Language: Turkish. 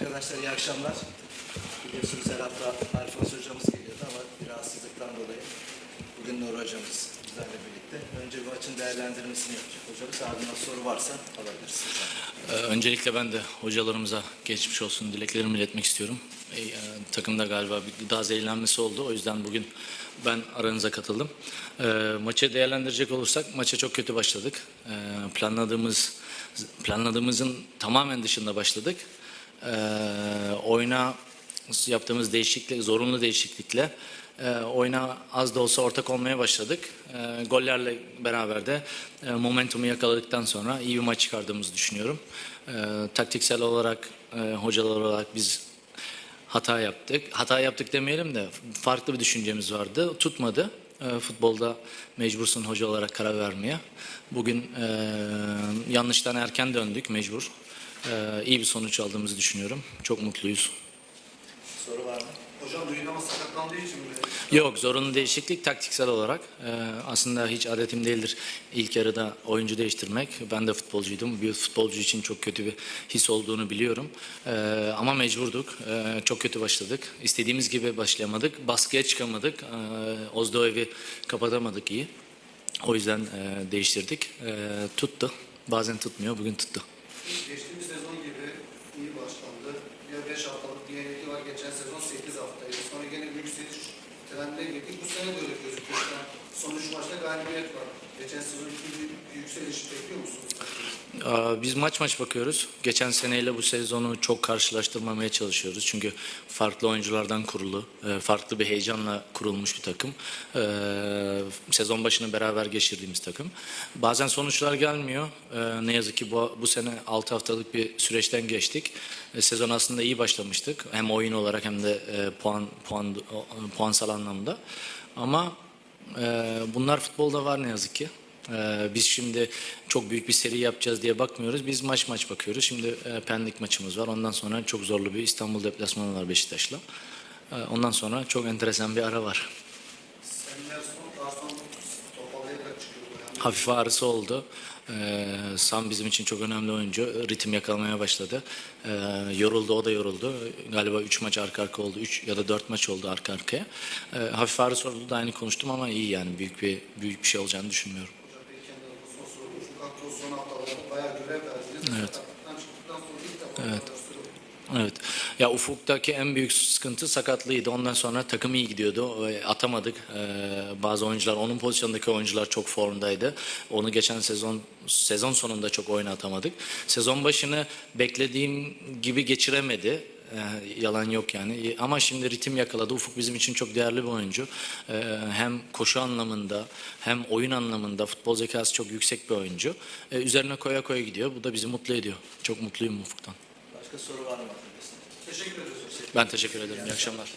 Arkadaşlar iyi akşamlar. Biliyorsunuz her hafta Alfons hocamız geliyordu ama bir rahatsızlıktan dolayı bugün Nur hocamız bizlerle birlikte. Önce bu maçın değerlendirmesini yapacak hocamız. Ardından soru varsa alabilirsiniz. Ee, Öncelikle ben de hocalarımıza geçmiş olsun dileklerimi iletmek istiyorum. Ee, e, takımda galiba bir gıda zehirlenmesi oldu. O yüzden bugün ben aranıza katıldım. Ee, maçı değerlendirecek olursak maça çok kötü başladık. Ee, planladığımız planladığımızın tamamen dışında başladık. Ee, oyuna yaptığımız değişiklik, zorunlu değişiklikle e, oyuna az da olsa ortak olmaya başladık. E, gollerle beraber de e, momentumu yakaladıktan sonra iyi bir maç çıkardığımızı düşünüyorum. E, taktiksel olarak, e, hocalar olarak biz hata yaptık. Hata yaptık demeyelim de farklı bir düşüncemiz vardı. Tutmadı. E, futbolda mecbursun hoca olarak karar vermeye. Bugün e, yanlıştan erken döndük mecbur. E, iyi bir sonuç aldığımızı düşünüyorum. Çok mutluyuz. Soru var mı? Hocam Duyun ama sakatlandığı için mi? Yok zorunlu değişiklik taktiksel olarak e, aslında hiç adetim değildir ilk yarıda oyuncu değiştirmek. Ben de futbolcuydum. Bir futbolcu için çok kötü bir his olduğunu biliyorum. E, ama mecburduk. E, çok kötü başladık. İstediğimiz gibi başlayamadık. Baskıya çıkamadık. E, Ozdoev'i kapatamadık iyi. O yüzden e, değiştirdik. E, tuttu. Bazen tutmuyor. Bugün tuttu. Geçtiğimiz sezon gibi iyi başlandı. Bir 5 haftalık bir yenilgi var. Geçen sezon 8 haftaydı. Sonra yine bir yükseliş trendine girdik. Bu sene de öyle gözüküyor. Yani son 3 maçta galibiyet var. Geçen sezon bir yükseliş bekliyor musunuz? Biz maç maç bakıyoruz. Geçen seneyle bu sezonu çok karşılaştırmamaya çalışıyoruz. Çünkü farklı oyunculardan kurulu, e, farklı bir heyecanla kurulmuş bir takım. E, Sezon başını beraber geçirdiğimiz takım. Bazen sonuçlar gelmiyor. E, Ne yazık ki bu, bu sene 6 haftalık bir süreçten geçtik. Sezon aslında iyi başlamıştık. Hem oyun olarak hem de puan puan puansal anlamda. Ama bunlar futbolda var ne yazık ki. Ee, biz şimdi çok büyük bir seri yapacağız diye bakmıyoruz. Biz maç maç bakıyoruz. Şimdi e, Pendik maçımız var. Ondan sonra çok zorlu bir İstanbul deplasmanı var Beşiktaş'la. Ee, ondan sonra çok enteresan bir ara var. Hafif ağrısı oldu. Ee, Sam bizim için çok önemli oyuncu. Ritim yakalamaya başladı. Ee, yoruldu, o da yoruldu. Galiba 3 maç arka arka oldu. 3 ya da 4 maç oldu arka arkaya. Ee, hafif ağrısı oldu da aynı konuştum ama iyi yani. Büyük bir büyük bir şey olacağını düşünmüyorum. Evet. Evet. Evet. Ya Ufuk'taki en büyük sıkıntı sakatlığıydı. Ondan sonra takım iyi gidiyordu. E, Atamadık. Ee, bazı oyuncular, onun pozisyondaki oyuncular çok formdaydı. Onu geçen sezon sezon sonunda çok oyuna atamadık. Sezon başını beklediğim gibi geçiremedi. Ee, yalan yok yani. Ama şimdi ritim yakaladı. Ufuk bizim için çok değerli bir oyuncu. Ee, hem koşu anlamında hem oyun anlamında futbol zekası çok yüksek bir oyuncu. Ee, üzerine koya koya gidiyor. Bu da bizi mutlu ediyor. Çok mutluyum Ufuk'tan. Başka soru var mı? Teşekkür ederiz. Ben teşekkür ederim. İyi akşamlar.